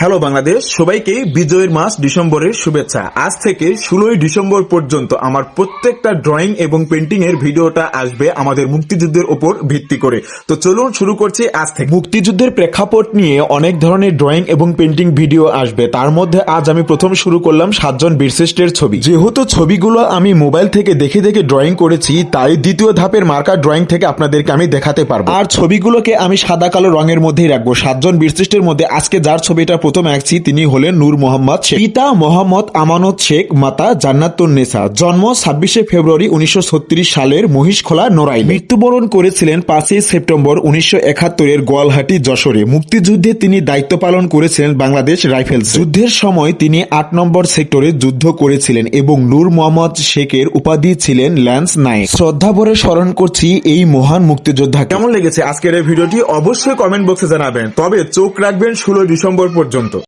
Hello Bangladesh, সবাইকে বিজয়ের মাস ডিসেম্বরের শুভেচ্ছা। আজ থেকে ষোলোই ডিসেম্বর পর্যন্ত আমার প্রত্যেকটা ড্রয়িং এবং পেন্টিং এর ভিডিওটা আসবে আমাদের মুক্তিযুদ্ধের ওপর ভিত্তি করে। তো চলুন শুরু করছি আজ থেকে। মুক্তিযুদ্ধের প্রেক্ষাপট নিয়ে অনেক ধরনের ড্রয়িং এবং পেন্টিং ভিডিও আসবে। তার মধ্যে আজ আমি প্রথম শুরু করলাম সাতজন বীরশ্রেষ্ঠের ছবি। যেহেতু ছবিগুলো আমি মোবাইল থেকে দেখে দেখে ড্রয়িং করেছি, তাই দ্বিতীয় ধাপের মার্কা ড্রয়িং থেকে আপনাদেরকে আমি দেখাতে পারব। আর ছবিগুলোকে আমি সাদা কালো রঙের মধ্যেই রাখব। সাতজন বীরশ্রেষ্ঠের মধ্যে আজকে যার ছবিটা প্রথম আঁকছি তিনি হলেন নূর মোহাম্মদ শেখ। পিতা মোহাম্মদ আমানত শেখ, মাতা জান্নাতুন নেসা জন্ম ছাব্বিশে ফেব্রুয়ারি উনিশশো সালের মহিষখোলা নোরাই মৃত্যুবরণ করেছিলেন পাঁচই সেপ্টেম্বর উনিশশো একাত্তরের গোয়ালহাটি, যশোরে। মুক্তিযুদ্ধে তিনি দায়িত্ব পালন করেছিলেন বাংলাদেশ রাইফেলস। যুদ্ধের সময় তিনি আট নম্বর সেক্টরে যুদ্ধ করেছিলেন এবং নূর মোহাম্মদ শেখের উপাধি ছিলেন ল্যান্স নাইক শ্রদ্ধা ভরে স্মরণ করছি এই মহান মুক্তিযোদ্ধা। কেমন লেগেছে আজকের এই ভিডিওটি অবশ্যই কমেন্ট বক্সে জানাবেন। তবে চোখ রাখবেন ষোলো ডিসেম্বর পর্যন্ত। tonto